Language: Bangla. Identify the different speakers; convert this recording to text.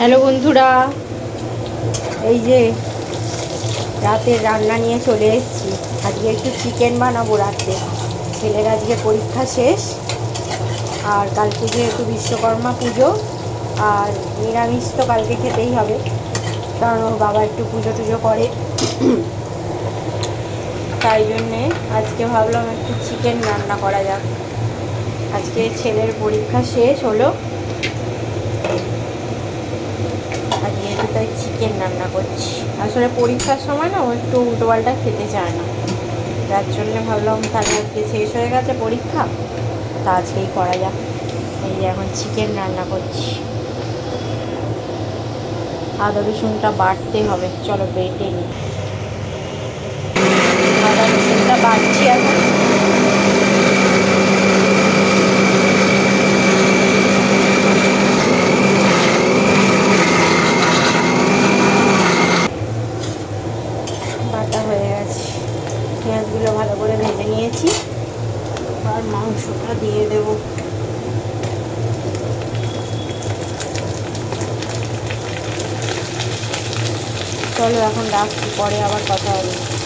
Speaker 1: হ্যালো বন্ধুরা, এই যে রাতের রান্না নিয়ে চলে এসেছি। আজকে একটু চিকেন বানাবো রাতে। ছেলের আজকে পরীক্ষা শেষ, আর কালকে যেহেতু বিশ্বকর্মা পুজো, আর নিরামিষ তো কালকে খেতেই হবে, কারণ ওর বাবা একটু পুজো টুজো করে। তাই জন্যে আজকে ভাবলাম একটু চিকেন রান্না করা যাক। আজকে ছেলের পরীক্ষা শেষ হলো আর যেহেতু তাই চিকেন রান্না করছি। আসলে পরীক্ষার সময় না ও একটু উল্টোপাল্টা খেতে চায় না। যার জন্য ভাবলাম তাহলে আজকে শেষ হয়ে গেছে পরীক্ষা, তা আজকেই করা যাক। এই এখন চিকেন রান্না করছি। আদা রসুনটা বাড়তে হবে, চলো বেটে নিই আদা রসুনটা বাটছি এখন বাটা হয়ে গেছে পেঁয়াজগুলো ভালো করে ভেজে নিয়েছি। আর মাংসটা দিয়ে দেব। চলো এখন রাখছি পরে আবার কথা হবে।